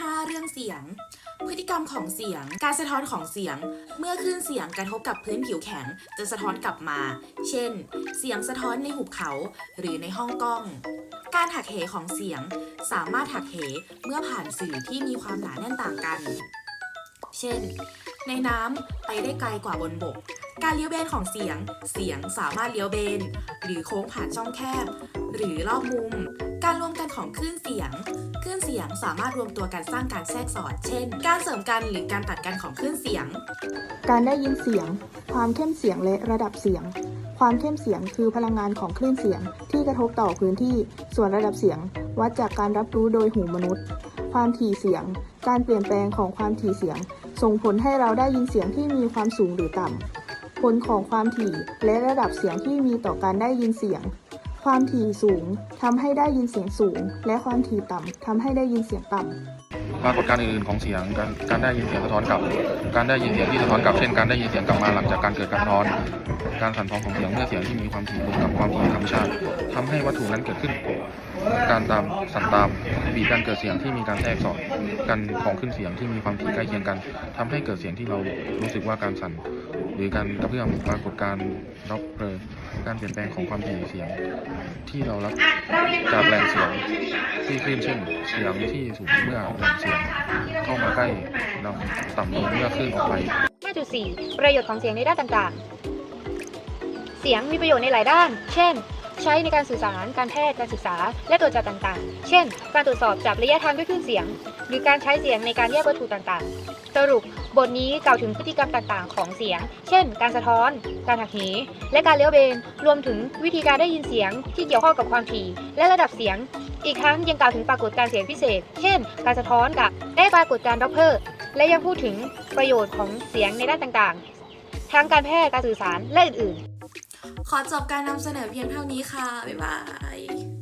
5 เรื่องเสียง พฤติกรรมของเสียง การสะท้อนของเสียง เมื่อคลื่นเสียงกระทบกับพื้นผิวแข็ง จะสะท้อนกลับมา เช่น เสียงสะท้อนในหุบเขาหรือในห้องกล้อง การหักเหของเสียง สามารถหักเหเมื่อผ่านสื่อที่มีความหนาแน่นต่างกัน เช่น ในน้ำไปได้ไกลกว่าบนบก การเลี้ยวเบนของเสียง เสียงสามารถเลี้ยวเบน หรือโค้งผ่านช่องแคบ หรือรอบมุม การรวมกันของคลื่นเสียง คลื่นเสียงสามารถรวมตัวกันสร้างการแทรกสอด เช่น การเสริมกันหรือการตัดกันของคลื่นเสียง การได้ยินเสียง ความเข้มเสียงและระดับเสียง ความเข้มเสียงคือพลังงานของคลื่นเสียงที่กระทบต่อพื้นที่ ส่วนระดับเสียง วัดจากการรับรู้โดยหูมนุษย์ ความถี่เสียง การเปลี่ยนแปลงของความถี่เสียง ส่งผลให้เราได้ยินเสียงที่มีความสูงหรือต่ำ ผลของความถี่และระดับเสียงที่มีต่อการได้ยินเสียง ความถี่สูงทำให้ได้ยินเสียงสูง และความถี่ต่ำทำให้ได้ยินเสียงต่ำปรากฏการณ์อื่นๆของเสียงการการได้ยินเสียงสะท้อนกลับ การได้ยินเสียงที่สะท้อนกลับ เช่น การได้ยินเสียงกลับมาหลังจากการเกิดการสะท้อน การสั่นคลอนของเสียงเมื่อเสียงที่มีความถี่บวกกับความถี่ธรรมชาติทำให้วัตถุนั้นเกิดขึ้น การตามสั่นตามบีบการเกิดเสียงที่มีการแทรกสอดกันของขึ้นเสียงที่มีความถี่ใกล้เคียงกันทำให้เกิดเสียงที่เรารู้สึกว่าการสั่น รือการกระเพื่อมปรากฏการณ์ร็อกเปอร์การเปลี่ยนแปลงของความถี่เสียง ที่เรารับจากแรงเสียงที่คลื่นเช่น เสียงที่สูงเมื่อแรงเสียงเข้ามาใกล้เราต่ำลงเมื่อคลื่นออกไป 5.4 ประโยชน์ของเสียงในด้านต่างๆ เสียงมีประโยชน์ในหลายด้าน เช่น ใช้ในการสื่อสาร การแพทย์ การศึกษา และตรวจจับต่างๆ เช่น การตรวจสอบจับระยะทางด้วยคลื่นเสียง หรือการใช้เสียงในการแยกวัตถุต่างๆ สรุปบทนี้กล่าวถึงพฤติกรรมต่างๆ ของเสียง เช่น การสะท้อน การหักเห และการเลี้ยวเบน รวมถึงวิธีการได้ยินเสียงที่เกี่ยวข้องกับความถี่ และระดับเสียง อีกทั้งยังกล่าวถึงปรากฏการเสียงพิเศษ เช่น การสะท้อนกับและปรากฏการด็อปเพอร์ และยังพูดถึงประโยชน์ของเสียงในด้านต่างๆ ทั้งการแพทย์ การสื่อสาร และอื่นๆ ขอจบการนำเสนอเพียงเท่านี้ค่ะ บ๊ายบาย